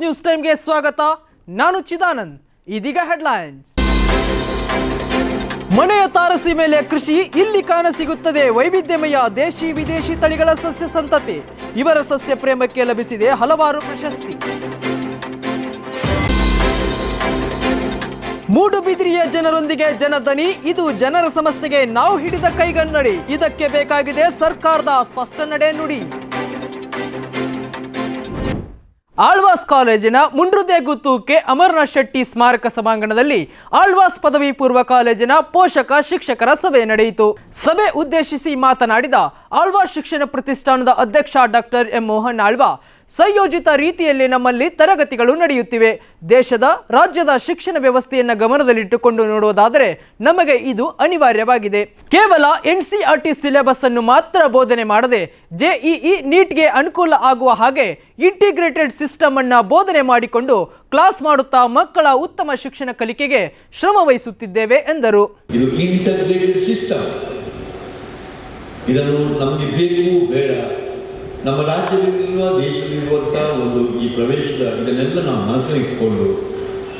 News ಟೈಮ್ಗೆ ಸ್ವಾಗತ. ನಾನು ಚಿದಾನಂದ್. ಇದೀಗ ಹೆಡ್ಲೈನ್ಸ್ ಮನೆಯ ತಾರಸಿ ಮೇಲೆ ಕೃಷಿ ಇಲ್ಲಿ ಕಾಣ ಸಿಗುತ್ತದೆ. ವೈವಿಧ್ಯಮಯ ದೇಶಿ ವಿದೇಶಿ ತಳಿಗಳ ಸಸ್ಯ ಸಂತತಿ. ಇವರ ಸಸ್ಯ ಪ್ರೇಮಕ್ಕೆ ಲಭಿಸಿದೆ ಹಲವಾರು ಪ್ರಶಸ್ತಿ. ಮೂಡುಬಿದಿರಿಯ ಜನರೊಂದಿಗೆ ಜನದನಿ ಇದು ಜನರ ಸಮಸ್ಯೆಗೆ ನಾವು ಹಿಡಿದ ಕೈಗನ್ನಡಿ. ಇದಕ್ಕೆ ಬೇಕಾಗಿದೆ ಸರ್ಕಾರದ ಸ್ಪಷ್ಟ ನಡೆ ನುಡಿ. ಆಳ್ವಾಸ್ ಕಾಲೇಜಿನ ಮುಂಡ್ರುದೇಗುತ್ತು ಗುತ್ತೂಕೆ ಅಮರನಾಥ್ ಶೆಟ್ಟಿ ಸ್ಮಾರಕ ಸಭಾಂಗಣದಲ್ಲಿ ಆಳ್ವಾಸ್ ಪದವಿ ಪೂರ್ವ ಕಾಲೇಜಿನ ಪೋಷಕ ಶಿಕ್ಷಕರ ಸಭೆ ನಡೆಯಿತು. ಸಭೆ ಉದ್ದೇಶಿಸಿ ಮಾತನಾಡಿದ ಆಳ್ವಾಸ್ ಶಿಕ್ಷಣ ಪ್ರತಿಷ್ಠಾನದ ಅಧ್ಯಕ್ಷ ಡಾಕ್ಟರ್ ಎಂ ಮೋಹನ್ ಆಳ್ವಾ ಸಂಯೋಜಿತ ರೀತಿಯಲ್ಲಿ ನಮ್ಮಲ್ಲಿ ತರಗತಿಗಳು ನಡೆಯುತ್ತಿವೆ. ದೇಶದ, ರಾಜ್ಯದ ಶಿಕ್ಷಣ ವ್ಯವಸ್ಥೆಯನ್ನು ಗಮನದಲ್ಲಿಟ್ಟುಕೊಂಡು ನೋಡುವುದಾದರೆ ನಮಗೆ ಇದು ಅನಿವಾರ್ಯವಾಗಿದೆ. ಕೇವಲ N C R T syllabus ಅನ್ನು ಮಾತ್ರ ಬೋಧನೆ ಮಾಡದೆ ಜೆಇಇ ನೀಟ್ಗೆ ಅನುಕೂಲ ಆಗುವ ಹಾಗೆ ಇಂಟಿಗ್ರೇಟೆಡ್ ಸಿಸ್ಟಮ್ ಅನ್ನು ಬೋಧನೆ ಮಾಡಿಕೊಂಡು ಕ್ಲಾಸ್ ಮಾಡುತ್ತಾ ಮಕ್ಕಳ ಉತ್ತಮ ಶಿಕ್ಷಣ ಕಲಿಕೆಗೆ ಶ್ರಮ ವಹಿಸುತ್ತಿದ್ದೇವೆ ಎಂದರು. ಇದು ಇಂಟಗ್ರೇಟೆಡ್ ಸಿಸ್ಟಮ್. ಇದನ್ನು ನಮಗೆ ಬೇಕು ಬೇಡ. ನಮ್ಮ ರಾಜ್ಯದಲ್ಲಿರುವ ದೇಶದಲ್ಲಿರುವಂಥ ಒಂದು ಈ ಪ್ರವೇಶದ ಇದನ್ನೆಲ್ಲ ನಾವು ಇಟ್ಕೊಂಡು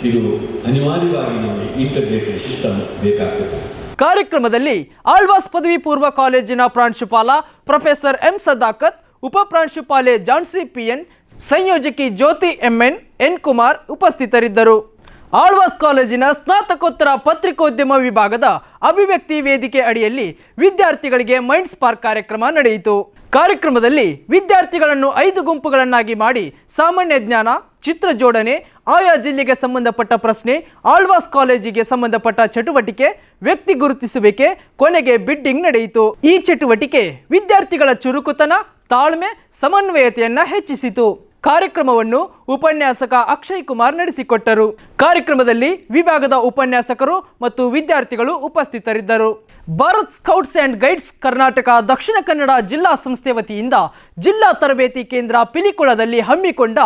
ಇದು ಅನಿವಾರ್ಯವಾಗಿ ನಮಗೆ ಇಂಟರ್ನೆಟ್ ಸಿಸ್ಟಮ್ ಬೇಕಾಗ್ತದೆ. ಕಾರ್ಯಕ್ರಮದಲ್ಲಿ ಆಳ್ವಾಸ್ ಪದವಿ ಪೂರ್ವ ಕಾಲೇಜಿನ ಪ್ರಾಂಶುಪಾಲ ಪ್ರೊಫೆಸರ್ ಎಂ ಸದಾಕತ್, ಉಪ ಪ್ರಾಂಶುಪಾಲೆ Jhansi P N, ಸಂಯೋಜಕಿ Jyothi M N, N Kumar ಉಪಸ್ಥಿತರಿದ್ದರು. ಆಳ್ವಾಸ್ ಕಾಲೇಜಿನ ಸ್ನಾತಕೋತ್ತರ ಪತ್ರಿಕೋದ್ಯಮ ವಿಭಾಗದ ಅಭಿವ್ಯಕ್ತಿ ವೇದಿಕೆ ಅಡಿಯಲ್ಲಿ ವಿದ್ಯಾರ್ಥಿಗಳಿಗೆ ಮೈಂಡ್ ಸ್ಪಾರ್ಕ್ ಕಾರ್ಯಕ್ರಮ ನಡೆಯಿತು. ಕಾರ್ಯಕ್ರಮದಲ್ಲಿ ವಿದ್ಯಾರ್ಥಿಗಳನ್ನು ಐದು ಗುಂಪುಗಳನ್ನಾಗಿ ಮಾಡಿ ಸಾಮಾನ್ಯ ಜ್ಞಾನ, ಚಿತ್ರ ಜೋಡಣೆ, ಆಯಾ ಜಿಲ್ಲೆಗೆ ಸಂಬಂಧಪಟ್ಟ ಪ್ರಶ್ನೆ, ಆಳ್ವಾಸ್ ಕಾಲೇಜಿಗೆ ಸಂಬಂಧಪಟ್ಟ ಚಟುವಟಿಕೆ, ವ್ಯಕ್ತಿ ಗುರುತಿಸುವಿಕೆ, ಕೊನೆಗೆ ಬಿಡ್ಡಿಂಗ್ ನಡೆಯಿತು. ಈ ಚಟುವಟಿಕೆ ವಿದ್ಯಾರ್ಥಿಗಳ ಚುರುಕುತನ, ತಾಳ್ಮೆ, ಸಮನ್ವಯತೆಯನ್ನ ಹೆಚ್ಚಿಸಿತು. ಕಾರ್ಯಕ್ರಮವನ್ನು ಉಪನ್ಯಾಸಕ ಅಕ್ಷಯ್ ಕುಮಾರ್ ನಡೆಸಿಕೊಟ್ಟರು. ಕಾರ್ಯಕ್ರಮದಲ್ಲಿ ವಿಭಾಗದ ಉಪನ್ಯಾಸಕರು ಮತ್ತು ವಿದ್ಯಾರ್ಥಿಗಳು ಉಪಸ್ಥಿತರಿದ್ದರು. Bharat scouts and guides Karnataka Dakshina Kannada ಜಿಲ್ಲಾ ಸಂಸ್ಥೆ ವತಿಯಿಂದ ಜಿಲ್ಲಾ ತರಬೇತಿ ಕೇಂದ್ರ ಪಿಲಿಕುಳದಲ್ಲಿ ಹಮ್ಮಿಕೊಂಡ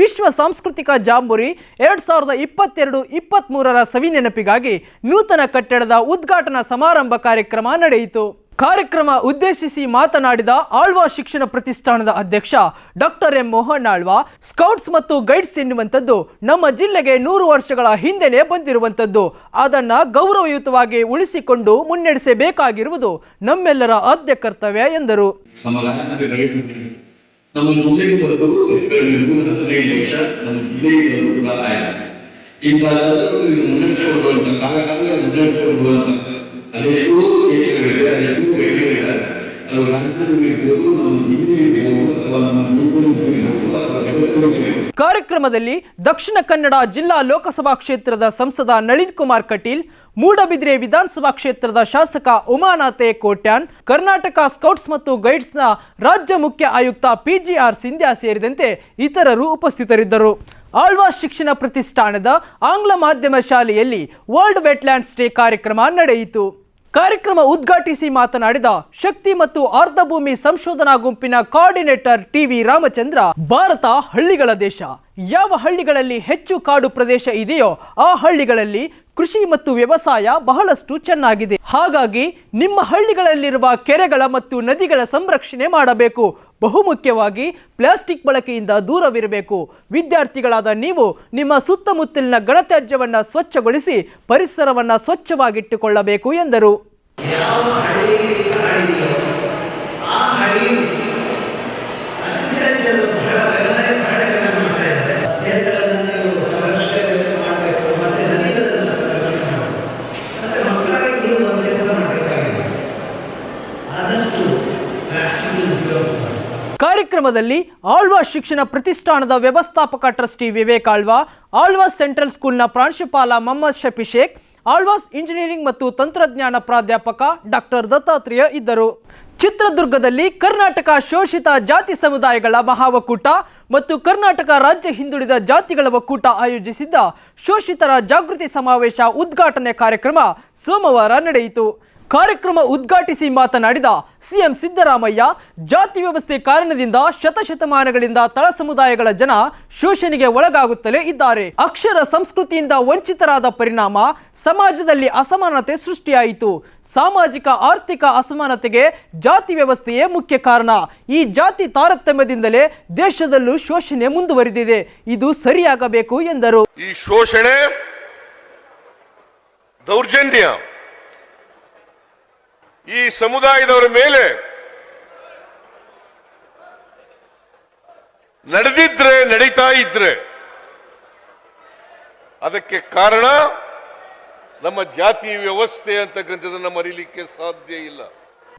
ವಿಶ್ವ ಸಾಂಸ್ಕೃತಿಕ ಜಾಂಬೂರಿ ಎರಡು ಸಾವಿರದ ಇಪ್ಪತ್ತೆರಡು ಇಪ್ಪತ್ತ್ಮೂರರ ಸವಿನೆನಪಿಗಾಗಿ ನೂತನ ಕಟ್ಟಡದ ಉದ್ಘಾಟನಾ ಸಮಾರಂಭ ಕಾರ್ಯಕ್ರಮ ನಡೆಯಿತು. ಕಾರ್ಯಕ್ರಮ ಉದ್ದೇಶಿಸಿ ಮಾತನಾಡಿದ ಆಳ್ವಾ ಶಿಕ್ಷಣ ಪ್ರತಿಷ್ಠಾನದ ಅಧ್ಯಕ್ಷ doctor M Mohan Alva, scouts ಮತ್ತು ಗೈಡ್ಸ್ ಎನ್ನುವಂಥದ್ದು ನಮ್ಮ ಜಿಲ್ಲೆಗೆ ನೂರು ವರ್ಷಗಳ ಹಿಂದೆನೇ ಬಂದಿರುವಂಥದ್ದು. ಅದನ್ನು ಗೌರವಯುತವಾಗಿ ಉಳಿಸಿಕೊಂಡು ಮುನ್ನಡೆಸಬೇಕಾಗಿರುವುದು ನಮ್ಮೆಲ್ಲರ ಆದ್ಯ ಕರ್ತವ್ಯ ಎಂದರು. ಅದೆಷ್ಟೋ ಕಾರ್ಯಕ್ರಮದಲ್ಲಿ ದಕ್ಷಿಣ ಕನ್ನಡ ಜಿಲ್ಲಾ ಲೋಕಸಭಾ ಕ್ಷೇತ್ರದ ಸಂಸದ ನಳಿನ್ ಕುಮಾರ್ ಕಟೀಲ್, ಮೂಡಬಿದ್ರೆ ವಿಧಾನಸಭಾ ಕ್ಷೇತ್ರದ ಶಾಸಕ ಉಮಾನಾಥೆ ಕೋಟ್ಯಾನ್, ಕರ್ನಾಟಕ ಸ್ಕೌಟ್ಸ್ ಮತ್ತು ಗೈಡ್ಸ್ನ ರಾಜ್ಯ ಮುಖ್ಯ ಆಯುಕ್ತ ಪಿಜಿಆರ್ ಸಿಂಧ್ಯಾ ಸೇರಿದಂತೆ ಇತರರು ಉಪಸ್ಥಿತರಿದ್ದರು. ಆಳ್ವಾಸ್ ಶಿಕ್ಷಣ ಪ್ರತಿಷ್ಠಾನದ ಆಂಗ್ಲ ಮಾಧ್ಯಮ ಶಾಲೆಯಲ್ಲಿ ವರ್ಲ್ಡ್ ವೆಟ್ಲ್ಯಾಂಡ್ಸ್ ಡೇ ಕಾರ್ಯಕ್ರಮ ನಡೆಯಿತು. ಕಾರ್ಯಕ್ರಮ ಉದ್ಘಾಟಿಸಿ ಮಾತನಾಡಿದ ಶಕ್ತಿ ಮತ್ತು ಆರ್ಧಭೂಮಿ ಸಂಶೋಧನಾ ಗುಂಪಿನ ಕೋಆರ್ಡಿನೇಟರ್ ಟಿವಿ ರಾಮಚಂದ್ರ, ಭಾರತ ಹಳ್ಳಿಗಳ ದೇಶ. ಯಾವ ಹಳ್ಳಿಗಳಲ್ಲಿ ಹೆಚ್ಚು ಕಾಡು ಪ್ರದೇಶ ಇದೆಯೋ ಆ ಹಳ್ಳಿಗಳಲ್ಲಿ ಕೃಷಿ ಮತ್ತು ವ್ಯವಸಾಯ ಬಹಳಷ್ಟು ಚೆನ್ನಾಗಿದೆ. ಹಾಗಾಗಿ ನಿಮ್ಮ ಹಳ್ಳಿಗಳಲ್ಲಿರುವ ಕೆರೆಗಳ ಮತ್ತು ನದಿಗಳ ಸಂರಕ್ಷಣೆ ಮಾಡಬೇಕು. ಬಹುಮುಖ್ಯವಾಗಿ ಪ್ಲಾಸ್ಟಿಕ್ ಬಳಕೆಯಿಂದ ದೂರವಿರಬೇಕು. ವಿದ್ಯಾರ್ಥಿಗಳಾದ ನೀವು ನಿಮ್ಮ ಸುತ್ತಮುತ್ತಲಿನ ಘನತ್ಯಾಜ್ಯವನ್ನು ಸ್ವಚ್ಛಗೊಳಿಸಿ ಪರಿಸರವನ್ನು ಸ್ವಚ್ಛವಾಗಿಟ್ಟುಕೊಳ್ಳಬೇಕು ಎಂದರು. ಕಾರ್ಯಕ್ರಮದಲ್ಲಿ ಆಳ್ವಾ ಶಿಕ್ಷಣ ಪ್ರತಿಷ್ಠಾನದ ವ್ಯವಸ್ಥಾಪಕ ಟ್ರಸ್ಟಿ ವಿವೇಕ್ ಆಳ್ವಾ ಆಳ್ವಾಸ್ ಸೆಂಟ್ರಲ್ ಸ್ಕೂಲ್ನ ಪ್ರಾಂಶುಪಾಲ ಮೊಹಮ್ಮದ್ ಶಫಿ ಶೇಖ್ ಆಳ್ವಾಸ್ ಇಂಜಿನಿಯರಿಂಗ್ ಮತ್ತು ತಂತ್ರಜ್ಞಾನ ಪ್ರಾಧ್ಯಾಪಕ ಡಾಕ್ಟರ್ ದತ್ತಾತ್ರೇಯ ಇದ್ದರು. ಚಿತ್ರದುರ್ಗದಲ್ಲಿ ಕರ್ನಾಟಕ ಶೋಷಿತ ಜಾತಿ ಸಮುದಾಯಗಳ ಮಹಾ ಒಕ್ಕೂಟ ಮತ್ತು ಕರ್ನಾಟಕ ರಾಜ್ಯ ಹಿಂದುಳಿದ ಜಾತಿಗಳ ಒಕ್ಕೂಟ ಆಯೋಜಿಸಿದ್ದ ಶೋಷಿತರ ಜಾಗೃತಿ ಸಮಾವೇಶ ಉದ್ಘಾಟನೆ ಕಾರ್ಯಕ್ರಮ ಸೋಮವಾರ ನಡೆಯಿತು. ಕಾರ್ಯಕ್ರಮ ಉದ್ಘಾಟಿಸಿ ಮಾತನಾಡಿದ ಸಿಎಂ ಸಿದ್ದರಾಮಯ್ಯ, ಜಾತಿ ವ್ಯವಸ್ಥೆ ಕಾರಣದಿಂದ ಶತಶತಮಾನಗಳಿಂದ ತಳ ಸಮುದಾಯಗಳ ಜನ ಶೋಷಣೆಗೆ ಒಳಗಾಗುತ್ತಲೇ ಇದ್ದಾರೆ. ಅಕ್ಷರ ಸಂಸ್ಕೃತಿಯಿಂದ ವಂಚಿತರಾದ ಪರಿಣಾಮ ಸಮಾಜದಲ್ಲಿ ಅಸಮಾನತೆ ಸೃಷ್ಟಿಯಾಯಿತು. ಸಾಮಾಜಿಕ, ಆರ್ಥಿಕ ಅಸಮಾನತೆಗೆ ಜಾತಿ ವ್ಯವಸ್ಥೆಯೇ ಮುಖ್ಯ ಕಾರಣ. ಈ ಜಾತಿ ತಾರತಮ್ಯದಿಂದಲೇ ದೇಶದಲ್ಲೂ ಶೋಷಣೆ ಮುಂದುವರಿದಿದೆ. ಇದು ಸರಿಯಾಗಬೇಕು ಎಂದರು. ಈ ಶೋಷಣೆ ದೌರ್ಜನ್ಯ. ಈ ಸಮುದಾಯದವರ ಮೇಲೆ ನಡೆದಿದ್ರೆ, ನಡೀತಾ ಇದ್ರೆ, ಅದಕ್ಕೆ ಕಾರಣ ನಮ್ಮ ಜಾತಿ ವ್ಯವಸ್ಥೆ ಅಂತಕ್ಕಂಥದ್ದನ್ನು ಮರೀಲಿಕ್ಕೆ ಸಾಧ್ಯ ಇಲ್ಲ.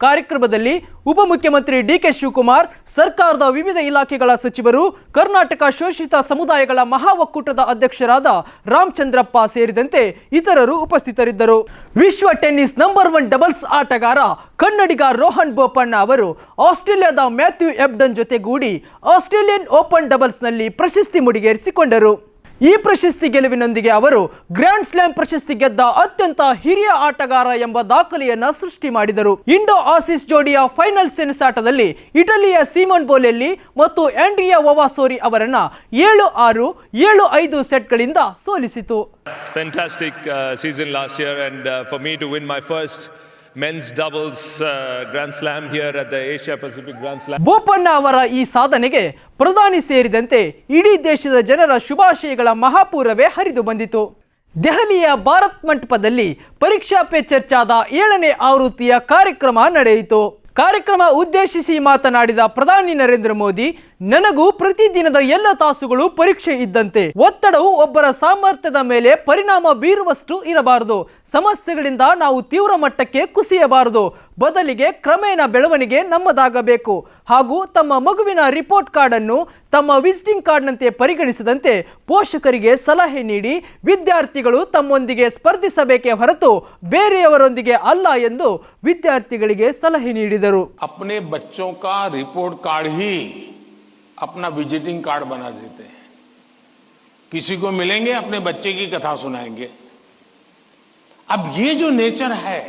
ಕಾರ್ಯಕ್ರಮದಲ್ಲಿ ಉಪಮುಖ್ಯಮಂತ್ರಿ ಡಿಕೆ ಶಿವಕುಮಾರ್, ಸರ್ಕಾರದ ವಿವಿಧ ಇಲಾಖೆಗಳ ಸಚಿವರು, ಕರ್ನಾಟಕ ಶೋಷಿತ ಸಮುದಾಯಗಳ ಮಹಾ ಒಕ್ಕೂಟದ ಅಧ್ಯಕ್ಷರಾದ ರಾಮಚಂದ್ರಪ್ಪ ಸೇರಿದಂತೆ ಇತರರು ಉಪಸ್ಥಿತರಿದ್ದರು. ವಿಶ್ವ ಟೆನ್ನಿಸ್ ನಂಬರ್ ಒನ್ ಡಬಲ್ಸ್ ಆಟಗಾರ ಕನ್ನಡಿಗ ರೋಹನ್ ಬೋಪಣ್ಣ ಅವರು ಆಸ್ಟ್ರೇಲಿಯಾದ ಮ್ಯಾಥ್ಯೂ ಎಬ್ಡನ್ ಜೊತೆಗೂಡಿ ಆಸ್ಟ್ರೇಲಿಯನ್ ಓಪನ್ ಡಬಲ್ಸ್ನಲ್ಲಿ ಪ್ರಶಸ್ತಿ ಮುಡಿಗೇರಿಸಿಕೊಂಡರು. ಈ ಪ್ರಶಸ್ತಿ ಗೆಲುವಿನೊಂದಿಗೆ ಅವರು ಗ್ರ್ಯಾಂಡ್ ಸ್ಲಾಮ್ ಪ್ರಶಸ್ತಿ ಗೆದ್ದ ಅತ್ಯಂತ ಹಿರಿಯ ಆಟಗಾರ ಎಂಬ ದಾಖಲೆಯನ್ನ ಸೃಷ್ಟಿ ಮಾಡಿದರು. ಇಂಡೋ ಆಸಿಸ್ ಜೋಡಿಯ ಫೈನಲ್ ಸೆಣಸಾಟದಲ್ಲಿ ಇಟಲಿಯ ಸೀಮನ್ ಬೋಲೆಲ್ಲಿ ಮತ್ತು ಆಂಡ್ರಿಯಾ ಒವಾಸೋರಿ ಅವರನ್ನ ಏಳು ಆರು, ಏಳು ಐದು ಸೆಟ್ಗಳಿಂದ ಸೋಲಿಸಿತು. Men's doubles grand slam here at the Asia Pacific grand slam Bopanna ಅವರ ಈ ಸಾಧನೆಗೆ ಪ್ರಧಾನಿ ಸೇರಿದಂತೆ ಇಡೀ ದೇಶದ ಜನರ ಶುಭಾಶಯಗಳ ಮಹಾಪೂರವೇ ಹರಿದು ಬಂದಿತು. ದೆಹಲಿಯ ಭಾರತ್ ಮಂಟಪದಲ್ಲಿ ಪರೀಕ್ಷಾ ಪೇ ಚರ್ಚಾದ ಏಳನೇ ಆವೃತ್ತಿಯ ಕಾರ್ಯಕ್ರಮ ನಡೆಯಿತು. ಕಾರ್ಯಕ್ರಮ ಉದ್ದೇಶಿಸಿ ಮಾತನಾಡಿದ ಪ್ರಧಾನಿ ನರೇಂದ್ರ ಮೋದಿ, ನನಗೂ ಪ್ರತಿದಿನದ ಎಲ್ಲ ತಾಸುಗಳು ಪರೀಕ್ಷೆ ಇದ್ದಂತೆ. ಒತ್ತಡವು ಒಬ್ಬರ ಸಾಮರ್ಥ್ಯದ ಮೇಲೆ ಪರಿಣಾಮ ಬೀರುವಷ್ಟು ಇರಬಾರದು. ಸಮಸ್ಯೆಗಳಿಂದ ನಾವು ತೀವ್ರ ಮಟ್ಟಕ್ಕೆ ಕುಸಿಯಬಾರದು. ಬದಲಿಗೆ ಕ್ರಮೇಣ ಬೆಳವಣಿಗೆ ನಮ್ಮದಾಗಬೇಕು ಹಾಗೂ ತಮ್ಮ ಮಗುವಿನ ರಿಪೋರ್ಟ್ ಕಾರ್ಡ್ ಅನ್ನು ತಮ್ಮ ವಿಸಿಟಿಂಗ್ ಕಾರ್ಡ್ನಂತೆ ಪರಿಗಣಿಸದಂತೆ ಪೋಷಕರಿಗೆ ಸಲಹೆ ನೀಡಿ ವಿದ್ಯಾರ್ಥಿಗಳು ತಮ್ಮೊಂದಿಗೆ ಸ್ಪರ್ಧಿಸಬೇಕೇ ಹೊರತು ಬೇರೆಯವರೊಂದಿಗೆ ಅಲ್ಲ ಎಂದು ವಿದ್ಯಾರ್ಥಿಗಳಿಗೆ ಸಲಹೆ ನೀಡಿದರು अपने बच्चों का रिपोर्ट कार्ड ही अपना विजिटिंग कार्ड बना देते हैं किसी को मिलेंगे अपने बच्चे की कथा सुनाएंगे अब ये जो नेचर है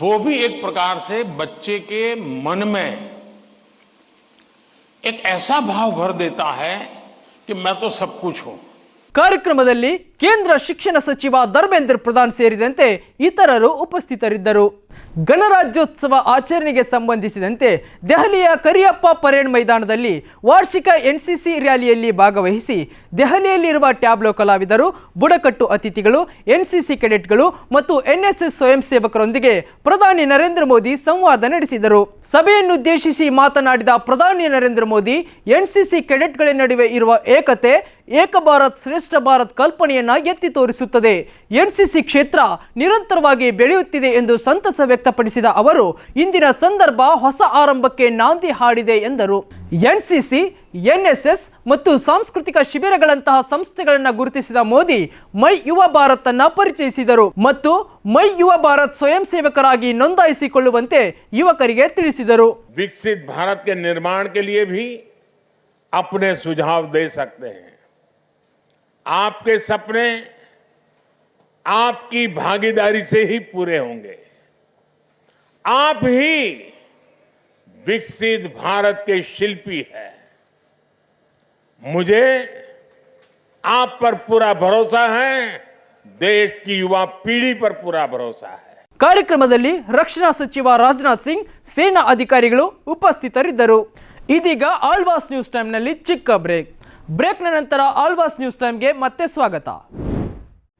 वो भी एक प्रकार से बच्चे के मन में एक ऐसा भाव भर देता है कि मैं तो सब कुछ हूं ಕಾರ್ಯಕ್ರಮದಲ್ಲಿ ಕೇಂದ್ರ ಶಿಕ್ಷಣ ಸಚಿವ ಧರ್ಮೇಂದ್ರ ಪ್ರಧಾನ್ ಸೇರಿದಂತೆ ಇತರರು ಉಪಸ್ಥಿತರಿದ್ದರು ಗಣರಾಜ್ಯೋತ್ಸವ ಆಚರಣೆಗೆ ಸಂಬಂಧಿಸಿದಂತೆ ದೆಹಲಿಯ ಕರಿಯಪ್ಪ ಪರೇಡ್ ಮೈದಾನದಲ್ಲಿ ವಾರ್ಷಿಕ ಎನ್ಸಿಸಿ ರ್ಯಾಲಿಯಲ್ಲಿ ಭಾಗವಹಿಸಿ ದೆಹಲಿಯಲ್ಲಿರುವ ಟ್ಯಾಬ್ಲೋ ಕಲಾವಿದರು, ಬುಡಕಟ್ಟು ಅತಿಥಿಗಳು, ಎನ್ಸಿಸಿ ಕೆಡೆಟ್ಗಳು ಮತ್ತು ಎನ್ಎಸ್ಎಸ್ ಸ್ವಯಂ ಸೇವಕರೊಂದಿಗೆ ಪ್ರಧಾನಿ ನರೇಂದ್ರ ಮೋದಿ ಸಂವಾದ ನಡೆಸಿದರು. ಸಭೆಯನ್ನುದ್ದೇಶಿಸಿ ಮಾತನಾಡಿದ ಪ್ರಧಾನಿ ನರೇಂದ್ರ ಮೋದಿ, ಎನ್ಸಿಸಿ ಕೆಡೆಟ್ಗಳ ನಡುವೆ ಇರುವ ಏಕತೆ ಏಕ ಭಾರತ್ ಶ್ರೇಷ್ಠ ಭಾರತ್ ಕಲ್ಪನೆಯನ್ನ ಎತ್ತಿ ತೋರಿಸುತ್ತದೆ ಎನ್ಸಿಸಿ ಕ್ಷೇತ್ರ ನಿರಂತರವಾಗಿ ಬೆಳೆಯುತ್ತಿದೆ ಎಂದು ಸಂತಸ ವ್ಯಕ್ತಪಡಿಸಿದ ಅವರು ಇಂದಿನ ಸಂದರ್ಭ ಹೊಸ ಆರಂಭಕ್ಕೆ ನಾಂದಿ ಹಾಡಿದೆ ಎಂದರು ಎನ್ಸಿಸಿ ಎನ್ಎಸ್ಎಸ್ ಮತ್ತು ಸಾಂಸ್ಕೃತಿಕ ಶಿಬಿರಗಳಂತಹ ಸಂಸ್ಥೆಗಳನ್ನು ಗುರುತಿಸಿದ ಮೋದಿ ಮೈ ಯುವ ಭಾರತ್ ಅನ್ನ ಪರಿಚಯಿಸಿದರು ಮತ್ತು ಮೈ ಯುವ ಭಾರತ್ ಸ್ವಯಂ ಸೇವಕರಾಗಿ ನೋಂದಾಯಿಸಿಕೊಳ್ಳುವಂತೆ ಯುವಕರಿಗೆ ತಿಳಿಸಿದರು विकसित भारत के निर्माण के लिए भी अपने सुझाव दे सकते हैं आपके सपने आपकी भागीदारी से ही पूरे होंगे आप ही विकसित भारत के शिल्पी हैं मुझे आप पर पूरा भरोसा है देश की युवा पीढ़ी पर पूरा भरोसा है ಕಾರ್ಯಕ್ರಮದಲ್ಲಿ ರಕ್ಷಣಾ ಸಚಿವ ರಾಜನಾಥ್ ಸಿಂಗ್ ಸೇನಾ ಅಧಿಕಾರಿಗಳು ಉಪಸ್ಥಿತರಿದ್ದರು ಇದೀಗ ಆಳ್ವಾಸ್ ನ್ಯೂಸ್ ಟೈಮ್ನಲ್ಲಿ ಚಿಕ್ಕ ಬ್ರೇಕ್ ಬ್ರೇಕ್ನ ನಂತರ ಆಲ್ವಾಸ್ ನ್ಯೂಸ್ ಟೈಮ್ಗೆ ಮತ್ತೆ ಸ್ವಾಗತ.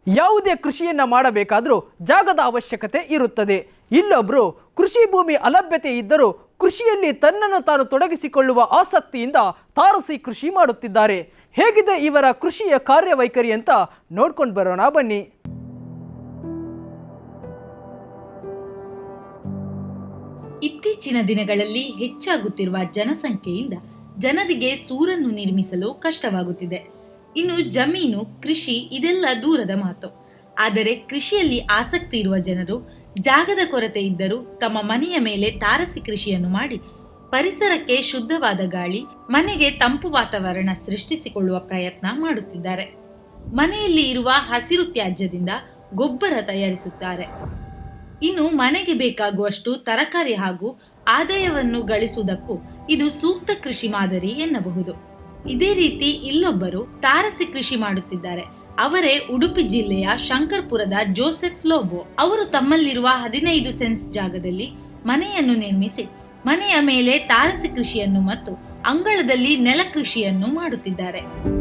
ಯಾವುದೇ ಕೃಷಿಯನ್ನು ಮಾಡಬೇಕಾದರೂ ಜಾಗದ ಅವಶ್ಯಕತೆ ಇರುತ್ತದೆ. ಇಲ್ಲೊಬ್ರು ಕೃಷಿ ಭೂಮಿ ಅಲಭ್ಯತೆ ಇದ್ದರೂ ಕೃಷಿಯಲ್ಲಿ ತನ್ನನ್ನು ತಾನು ತೊಡಗಿಸಿಕೊಳ್ಳುವ ಆಸಕ್ತಿಯಿಂದ ತಾರಸಿ ಕೃಷಿ ಮಾಡುತ್ತಿದ್ದಾರೆ. ಹೇಗಿದೆ ಇವರ ಕೃಷಿಯ ಕಾರ್ಯವೈಖರಿ ಅಂತ ನೋಡ್ಕೊಂಡು ಬರೋಣ ಬನ್ನಿ. ಇತ್ತೀಚಿನ ದಿನಗಳಲ್ಲಿ ಹೆಚ್ಚಾಗುತ್ತಿರುವ ಜನಸಂಖ್ಯೆಯಿಂದ ಜನರಿಗೆ ಸೂರನ್ನು ನಿರ್ಮಿಸಲು ಕಷ್ಟವಾಗುತ್ತಿದೆ. ಇನ್ನು ಜಮೀನು, ಕೃಷಿ ಇದೆಲ್ಲ ದೂರದ ಮಾತು. ಆದರೆ ಕೃಷಿಯಲ್ಲಿ ಆಸಕ್ತಿ ಇರುವ ಜನರು, ಜಾಗದ ಕೊರತೆ ಇದ್ದರೂ ತಮ್ಮ ಮನೆಯ ಮೇಲೆ ತಾರಸಿ ಕೃಷಿಯನ್ನು ಮಾಡಿ, ಪರಿಸರಕ್ಕೆ ಶುದ್ಧವಾದ ಗಾಳಿ, ಮನೆಗೆ ತಂಪು ವಾತಾವರಣ ಸೃಷ್ಟಿಸಿಕೊಳ್ಳುವ ಪ್ರಯತ್ನ ಮಾಡುತ್ತಿದ್ದಾರೆ. ಮನೆಯಲ್ಲಿ ಇರುವ ಹಸಿರು ತ್ಯಾಜ್ಯದಿಂದ ಗೊಬ್ಬರ ತಯಾರಿಸುತ್ತಾರೆ. ಇನ್ನು ಮನೆಗೆ ಬೇಕಾಗುವಷ್ಟು ತರಕಾರಿ ಹಾಗೂ ಆದಾಯವನ್ನು ಗಳಿಸುವುದಕ್ಕೂ ಇದು ಸೂಕ್ತ ಕೃಷಿ ಮಾದರಿ ಎನ್ನಬಹುದು. ಇದೇ ರೀತಿ ಇಲ್ಲೊಬ್ಬರು ತಾರಸಿ ಕೃಷಿ ಮಾಡುತ್ತಿದ್ದಾರೆ. ಅವರೇ ಉಡುಪಿ ಜಿಲ್ಲೆಯ ಶಂಕರ್ಪುರದ ಜೋಸೆಫ್ ಲೋಬೋ ಅವರು ತಮ್ಮಲ್ಲಿರುವ ಹದಿನೈದು ಸೆನ್ಸ್ ಜಾಗದಲ್ಲಿ ಮನೆಯನ್ನು ನಿರ್ಮಿಸಿ, ಮನೆಯ ಮೇಲೆ ತಾರಸಿ ಕೃಷಿಯನ್ನು ಮತ್ತು ಅಂಗಳದಲ್ಲಿ ನೆಲ ಕೃಷಿಯನ್ನು ಮಾಡುತ್ತಿದ್ದಾರೆ.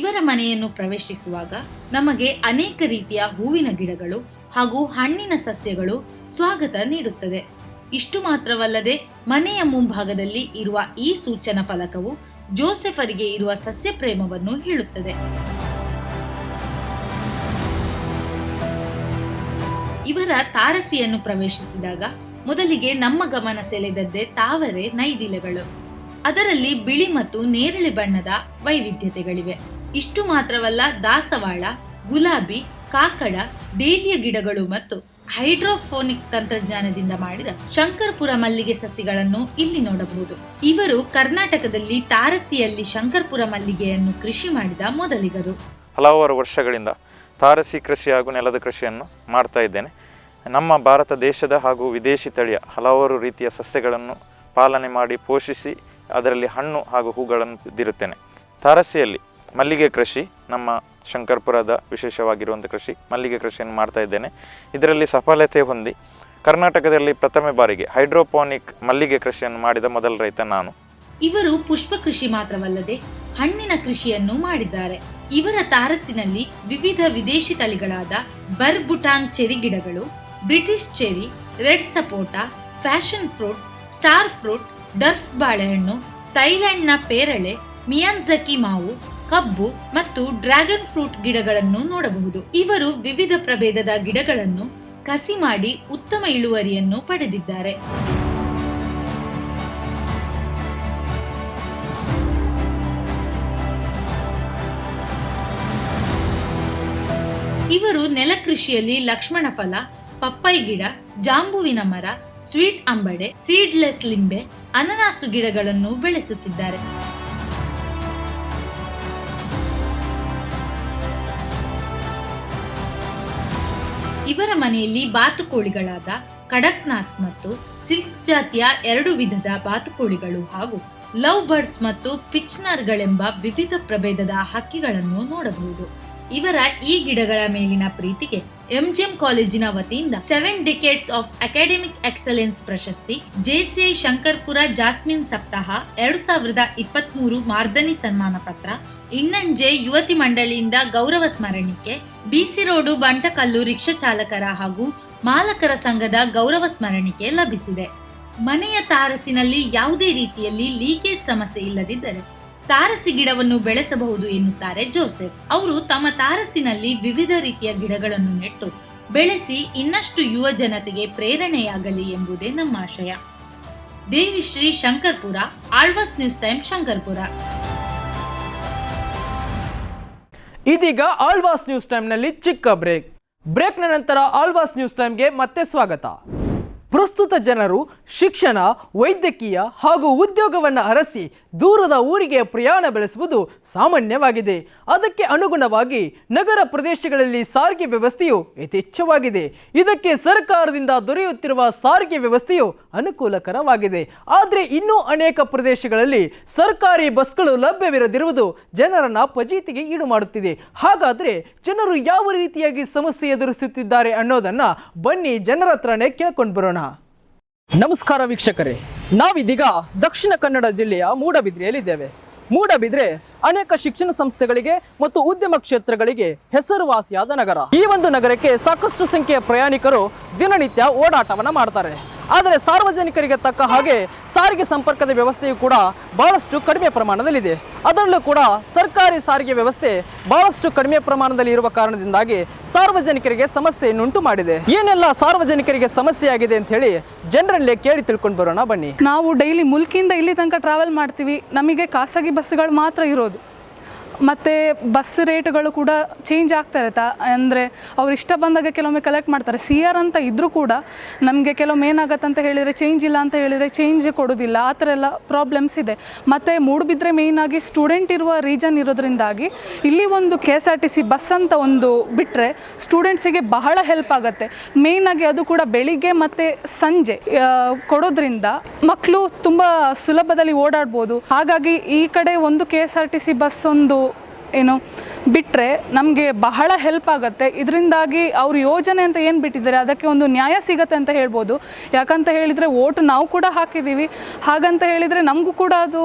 ಇವರ ಮನೆಯನ್ನು ಪ್ರವೇಶಿಸುವಾಗ ನಮಗೆ ಅನೇಕ ರೀತಿಯ ಹೂವಿನ ಗಿಡಗಳು ಹಾಗೂ ಹಣ್ಣಿನ ಸಸ್ಯಗಳು ಸ್ವಾಗತ ನೀಡುತ್ತದೆ. ಇಷ್ಟು ಮಾತ್ರವಲ್ಲದೆ ಮನೆಯ ಮುಂಭಾಗದಲ್ಲಿ ಇರುವ ಈ ಸೂಚನಾ ಫಲಕವು ಜೋಸೆಫರಿಗೆ ಇರುವ ಸಸ್ಯ ಪ್ರೇಮವನ್ನು ಹೇಳುತ್ತದೆ. ಇವರ ತಾರಸಿಯನ್ನು ಪ್ರವೇಶಿಸಿದಾಗ ಮೊದಲಿಗೆ ನಮ್ಮ ಗಮನ ಸೆಳೆದದ್ದೇ ತಾವರೆ ನೈದಿಲೆಗಳು. ಅದರಲ್ಲಿ ಬಿಳಿ ಮತ್ತು ನೇರಳೆ ಬಣ್ಣದ ವೈವಿಧ್ಯತೆಗಳಿವೆ. ಇಷ್ಟು ಮಾತ್ರವಲ್ಲ, ದಾಸವಾಳ, ಗುಲಾಬಿ, ಕಾಕಡ, ಡೇಲಿಯ ಗಿಡಗಳು ಮತ್ತು ಹೈಡ್ರೋಫೋನಿಕ್ ತಂತ್ರಜ್ಞಾನದಿಂದ ಮಾಡಿದ ಶಂಕರ್ಪುರ ಮಲ್ಲಿಗೆ ಸಸಿಗಳನ್ನು ಇಲ್ಲಿ ನೋಡಬಹುದು. ಇವರು ಕರ್ನಾಟಕದಲ್ಲಿ ತಾರಸಿಯಲ್ಲಿ ಶಂಕರ್ಪುರ ಮಲ್ಲಿಗೆಯನ್ನು ಕೃಷಿ ಮಾಡಿದ ಮೊದಲಿಗರು. ಹಲವಾರು ವರ್ಷಗಳಿಂದ ತಾರಸಿ ಕೃಷಿ ಹಾಗೂ ನೆಲದ ಕೃಷಿಯನ್ನು ಮಾಡ್ತಾ ಇದ್ದೇನೆ. ನಮ್ಮ ಭಾರತ ದೇಶದ ಹಾಗೂ ವಿದೇಶಿ ತಳಿಯ ಹಲವಾರು ರೀತಿಯ ಸಸ್ಯಗಳನ್ನು ಪಾಲನೆ ಮಾಡಿ ಪೋಷಿಸಿ, ಅದರಲ್ಲಿ ಹಣ್ಣು ಹಾಗೂ ಹೂಗಳನ್ನು ಬಿದ್ದಿರುತ್ತೇನೆ ತಾರಸಿಯಲ್ಲಿ ಮಲ್ಲಿಗೆ ಕೃಷಿ, ನಮ್ಮ ಶಂಕರ್ಪುರದ ವಿಶೇಷವಾಗಿರುವಂಥ ಕೃಷಿ, ಮಲ್ಲಿಗೆ ಕೃಷಿಯನ್ನು ಮಾಡ್ತಾ ಇದ್ದೇನೆ. ಇದರಲ್ಲಿ ಸಫಲತೆ ಹೊಂದಿ ಕರ್ನಾಟಕದಲ್ಲಿ ಪ್ರಥಮ ಬಾರಿಗೆ ಹೈಡ್ರೋಪೋನಿಕ್ ಮಲ್ಲಿಗೆ ಕೃಷಿಯನ್ನು ಮಾಡಿದ ಮೊದಲ ರೈತ ನಾನು. ಇವರು ಪುಷ್ಪ ಕೃಷಿ ಮಾತ್ರವಲ್ಲದೆ ಹಣ್ಣಿನ ಕೃಷಿಯನ್ನು ಮಾಡಿದ್ದಾರೆ. ಇವರ ತಾರಸಿನಲ್ಲಿ ವಿವಿಧ ವಿದೇಶಿ ತಳಿಗಳಾದ ಬರ್ಬುಟಾಂಗ್ ಚೆರಿ ಗಿಡಗಳು, British cherry, red sapota, passion fruit, star fruit, dwarf ಬಾಳೆಹಣ್ಣು, ಥೈಲ್ಯಾಂಡ್ನ ಪೇರಳೆ ಮಿಯಾನ್ಝಕಿ ಮಾವು ಕಬ್ಬು ಮತ್ತು ಡ್ರ್ಯಾಗನ್ ಫ್ರೂಟ್ ಗಿಡಗಳನ್ನು ನೋಡಬಹುದು. ಇವರು ವಿವಿಧ ಪ್ರಭೇದದ ಗಿಡಗಳನ್ನು ಕಸಿ ಮಾಡಿ ಉತ್ತಮ ಇಳುವರಿಯನ್ನು ಪಡೆದಿದ್ದಾರೆ. ಇವರು ನೆಲಕೃಷಿಯಲ್ಲಿ ಲಕ್ಷ್ಮಣ ಫಲ ಪಪ್ಪೈ ಗಿಡ, ಜಾಂಬುವಿನ ಮರ, ಸ್ವೀಟ್ ಅಂಬಡೆ, ಸೀಡ್ಲೆಸ್ ಲಿಂಬೆ, ಅನನಾಸು ಗಿಡಗಳನ್ನು ಬೆಳೆಸುತ್ತಿದ್ದಾರೆ. ಇವರ ಮನೆಯಲ್ಲಿ ಬಾತುಕೋಳಿಗಳಾದ ಕಡಕ್ನಾಥ್ ಮತ್ತು ಸಿಲ್ಕ್ ಜಾತಿಯ ಎರಡು ವಿಧದ ಬಾತುಕೋಳಿಗಳು ಹಾಗೂ ಲವ್ ಬರ್ಡ್ಸ್ ಮತ್ತು ಪಿಚ್ನರ್ಗಳೆಂಬ ವಿವಿಧ ಪ್ರಭೇದದ ಹಕ್ಕಿಗಳನ್ನು ನೋಡಬಹುದು. ಇವರ ಈ ಗಿಡಗಳ ಮೇಲಿನ ಪ್ರೀತಿಗೆ ಎಂಜಿಎಂ ಕಾಲೇಜಿನ ವತಿಯಿಂದ seven decades of academic excellence ಪ್ರಶಸ್ತಿ, ಜೆಸಿಐ ಶಂಕರ್ಪುರ ಜಾಸ್ಮಿನ್ ಸಪ್ತಾಹ, ಎರಡು ಸಾವಿರದ ಇಪ್ಪತ್ಮೂರು ಮಾರ್ದನಿ ಸನ್ಮಾನ ಪತ್ರ ಇನ್ನಂಜೆ ಯುವತಿ ಮಂಡಳಿಯಿಂದ ಗೌರವ ಸ್ಮರಣಿಕೆ ಬಿಸಿ ರೋಡು ಬಂಟಕಲ್ಲು ರಿಕ್ಷಾ ಚಾಲಕರ ಹಾಗೂ ಮಾಲಕರ ಸಂಘದ ಗೌರವ ಸ್ಮರಣಿಕೆ ಲಭಿಸಿದೆ. ಮನೆಯ ತಾರಸಿನಲ್ಲಿ ಯಾವುದೇ ರೀತಿಯಲ್ಲಿ ಲೀಕೇಜ್ ಸಮಸ್ಯೆ ಇಲ್ಲದಿದ್ದರೆ ತಾರಸಿ ಗಿಡವನ್ನು ಬೆಳೆಸಬಹುದು ಎನ್ನುತ್ತಾರೆ ಜೋಸೆಫ್. ಅವರು ತಮ್ಮ ತಾರಸಿನಲ್ಲಿ ವಿವಿಧ ರೀತಿಯ ಗಿಡಗಳನ್ನು ನೆಟ್ಟು ಬೆಳೆಸಿ ಇನ್ನಷ್ಟು ಯುವ ಜನತೆಗೆ ಪ್ರೇರಣೆಯಾಗಲಿ ಎಂಬುದೇ ನಮ್ಮ ಆಶಯ. Devishri Shankarpura, Alva's news time Shankarpura. ಇದೀಗ ಆಳ್ವಾಸ್ ನ್ಯೂಸ್ ಟೈಮ್ನಲ್ಲಿ ಚಿಕ್ಕ ಬ್ರೇಕ್. ಬ್ರೇಕ್ನ ನಂತರ ಆಳ್ವಾಸ್ ನ್ಯೂಸ್ ಟೈಮ್ಗೆ ಮತ್ತೆ ಸ್ವಾಗತ. ಪ್ರಸ್ತುತ ಜನರು ಶಿಕ್ಷಣ, ವೈದ್ಯಕೀಯ ಹಾಗೂ ಉದ್ಯೋಗವನ್ನು ಅರಸಿ ದೂರದ ಊರಿಗೆ ಪ್ರಯಾಣ ಬೆಳೆಸುವುದು ಸಾಮಾನ್ಯವಾಗಿದೆ. ಅದಕ್ಕೆ ಅನುಗುಣವಾಗಿ ನಗರ ಪ್ರದೇಶಗಳಲ್ಲಿ ಸಾರಿಗೆ ವ್ಯವಸ್ಥೆಯು ಯಥೇಚ್ಛವಾಗಿದೆ. ಇದಕ್ಕೆ ಸರ್ಕಾರದಿಂದ ದೊರೆಯುತ್ತಿರುವ ಸಾರಿಗೆ ವ್ಯವಸ್ಥೆಯು ಅನುಕೂಲಕರವಾಗಿದೆ. ಆದರೆ ಇನ್ನೂ ಅನೇಕ ಪ್ರದೇಶಗಳಲ್ಲಿ ಸರ್ಕಾರಿ ಬಸ್ಗಳು ಲಭ್ಯವಿರದಿರುವುದು ಜನರನ್ನ ಪಜೀತಿಗೆ ಈಡು ಮಾಡುತ್ತಿದೆ. ಹಾಗಾದರೆ ಜನರು ಯಾವ ರೀತಿಯಾಗಿ ಸಮಸ್ಯೆ ಎದುರಿಸುತ್ತಿದ್ದಾರೆ ಅನ್ನೋದನ್ನ ಬನ್ನಿ ಜನರ ಹತ್ರನೇ ಕೇಳ್ಕೊಂಡು ಬರೋಣ. ನಮಸ್ಕಾರ ವೀಕ್ಷಕರೇ. ನಾವಿದೀಗ ದಕ್ಷಿಣ ಕನ್ನಡ ಜಿಲ್ಲೆಯ ಮೂಡಬಿದ್ರೆಯಲ್ಲಿದ್ದೇವೆ. ಮೂಡಬಿದ್ರೆ ಅನೇಕ ಶಿಕ್ಷಣ ಸಂಸ್ಥೆಗಳಿಗೆ ಮತ್ತು ಉದ್ಯಮ ಕ್ಷೇತ್ರಗಳಿಗೆ ಹೆಸರುವಾಸಿಯಾದ ನಗರ. ಈ ಒಂದು ನಗರಕ್ಕೆ ಸಾಕಷ್ಟು ಸಂಖ್ಯೆಯ ಪ್ರಯಾಣಿಕರು ದಿನನಿತ್ಯ ಓಡಾಟವನ್ನು ಮಾಡ್ತಾರೆ. ಆದರೆ ಸಾರ್ವಜನಿಕರಿಗೆ ತಕ್ಕ ಹಾಗೆ ಸಾರಿಗೆ ಸಂಪರ್ಕದ ವ್ಯವಸ್ಥೆಯು ಕೂಡ ಬಹಳಷ್ಟು ಕಡಿಮೆ ಪ್ರಮಾಣದಲ್ಲಿದೆ. ಅದರಲ್ಲೂ ಕೂಡ ಸರ್ಕಾರಿ ಸಾರಿಗೆ ವ್ಯವಸ್ಥೆ ಬಹಳಷ್ಟು ಕಡಿಮೆ ಪ್ರಮಾಣದಲ್ಲಿ ಇರುವ ಕಾರಣದಿಂದಾಗಿ ಸಾರ್ವಜನಿಕರಿಗೆ ಸಮಸ್ಯೆಯನ್ನುಂಟು ಮಾಡಿದೆ. ಏನೆಲ್ಲ ಸಾರ್ವಜನಿಕರಿಗೆ ಸಮಸ್ಯೆ ಆಗಿದೆ ಅಂತ ಹೇಳಿ ಜನರಲ್ಲೇ ಕೇಳಿ ತಿಳ್ಕೊಂಡು ಬರೋಣ ಬನ್ನಿ. ನಾವು ಡೈಲಿ ಮುಲ್ಕಿಂದ ಇಲ್ಲಿ ತನಕ ಟ್ರಾವೆಲ್ ಮಾಡ್ತೀವಿ. ನಮಗೆ ಖಾಸಗಿ ಬಸ್ಸುಗಳು ಮಾತ್ರ ಇರೋದು. ಮತ್ತು ಬಸ್ ರೇಟ್ಗಳು ಕೂಡ ಚೇಂಜ್ ಆಗ್ತಾ ಇರುತ್ತೆ. ಅಂದರೆ ಅವ್ರು ಇಷ್ಟ ಬಂದಾಗ ಕೆಲವೊಮ್ಮೆ ಕಲೆಕ್ಟ್ ಮಾಡ್ತಾರೆ. ಸಿ ಆರ್ ಅಂತ ಇದ್ದರೂ ಕೂಡ ನಮಗೆ ಕೆಲವೊಮ್ಮೆ ಏನಾಗತ್ತೆ ಅಂತ ಹೇಳಿದರೆ ಚೇಂಜ್ ಇಲ್ಲ ಅಂತ ಹೇಳಿದರೆ ಚೇಂಜ್ ಕೊಡೋದಿಲ್ಲ. ಆ ಥರ ಎಲ್ಲ ಪ್ರಾಬ್ಲಮ್ಸ್ ಇದೆ. ಮತ್ತು ಮೂಡುಬಿದ್ರೆ ಮೇಯ್ನಾಗಿ ಸ್ಟೂಡೆಂಟ್ ಇರುವ ರೀಜನ್ ಇರೋದ್ರಿಂದಾಗಿ ಇಲ್ಲಿ ಒಂದು K S R T C bus ಅಂತ ಒಂದು ಬಿಟ್ಟರೆ ಸ್ಟೂಡೆಂಟ್ಸಿಗೆ ಬಹಳ ಹೆಲ್ಪ್ ಆಗುತ್ತೆ. ಮೇಯ್ನಾಗಿ ಅದು ಕೂಡ ಬೆಳಿಗ್ಗೆ ಮತ್ತು ಸಂಜೆ ಕೊಡೋದ್ರಿಂದ ಮಕ್ಕಳು ತುಂಬ ಸುಲಭದಲ್ಲಿ ಓಡಾಡ್ಬೋದು. ಹಾಗಾಗಿ ಈ ಕಡೆ ಒಂದು K S R T C bus ಒಂದು ಏನು ಬಿಟ್ಟರೆ ನಮಗೆ ಬಹಳ ಹೆಲ್ಪ್ ಆಗುತ್ತೆ. ಇದರಿಂದಾಗಿ ಅವ್ರ ಯೋಜನೆ ಅಂತ ಏನು ಬಿಟ್ಟಿದ್ದಾರೆ, ಅದಕ್ಕೆ ಒಂದು ನ್ಯಾಯ ಸಿಗತ್ತೆ ಅಂತ ಹೇಳ್ಬೋದು. ಯಾಕಂತ ಹೇಳಿದರೆ ಓಟ್ ನಾವು ಕೂಡ ಹಾಕಿದ್ದೀವಿ. ಹಾಗಂತ ಹೇಳಿದರೆ ನಮಗೂ ಕೂಡ ಅದು,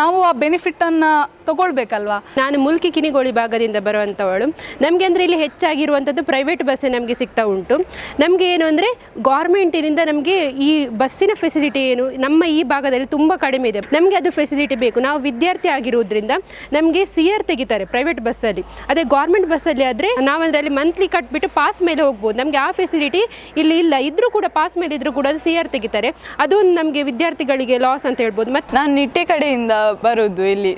ನಾವು ಆ ಬೆನಿಫಿಟ್ಟನ್ನು ತಗೊಳ್ಬೇಕಲ್ವಾ? ನಾನು ಮುಲ್ಕಿ ಕಿನಿಗೋಳಿ ಭಾಗದಿಂದ ಬರುವಂಥವಳು. ನಮಗೆ ಅಂದರೆ ಇಲ್ಲಿ ಹೆಚ್ಚಾಗಿರುವಂಥದ್ದು ಪ್ರೈವೇಟ್ ಬಸ್ಸೇ ನಮಗೆ ಸಿಗ್ತಾ ಉಂಟು. ನಮಗೆ ಏನು ಅಂದರೆ ಗೌರ್ಮೆಂಟಿನಿಂದ ನಮಗೆ ಈ ಬಸ್ಸಿನ ಫೆಸಿಲಿಟಿ ಏನು ನಮ್ಮ ಈ ಭಾಗದಲ್ಲಿ ತುಂಬ ಕಡಿಮೆ ಇದೆ. ನಮಗೆ ಅದು ಫೆಸಿಲಿಟಿ ಬೇಕು. ನಾವು ವಿದ್ಯಾರ್ಥಿ ಆಗಿರೋದ್ರಿಂದ ನಮಗೆ ಸಿ ಆರ್ ತೆಗಿತಾರೆ ಪ್ರೈವೇಟ್ ಬಸ್ಸಲ್ಲಿ ಅದೇ ಗೌರ್ಮೆಂಟ್ ಬಸ್ಸಲ್ಲಿ ಆದರೆ ನಾವು ಅದರಲ್ಲಿ ಮಂತ್ಲಿ ಕಟ್ಬಿಟ್ಟು ಪಾಸ್ ಮೇಲೆ ಹೋಗ್ಬೋದು. ನಮಗೆ ಆ ಫೆಸಿಲಿಟಿ ಇಲ್ಲಿ ಇಲ್ಲ. ಇದ್ರೂ ಕೂಡ ಪಾಸ್ ಮೇಲೆ ಇದ್ರೂ ಕೂಡ ಸಿ ಆರ್ ತೆಗಿತಾರೆ. ಅದು ನಮಗೆ ವಿದ್ಯಾರ್ಥಿಗಳಿಗೆ ಲಾಸ್ ಅಂತ ಹೇಳ್ಬೋದು. ಮತ್ತು ನಾನು ನಿಟ್ಟೆ ಕಡೆಯಿಂದ ಬರೋದು ಇಲ್ಲಿ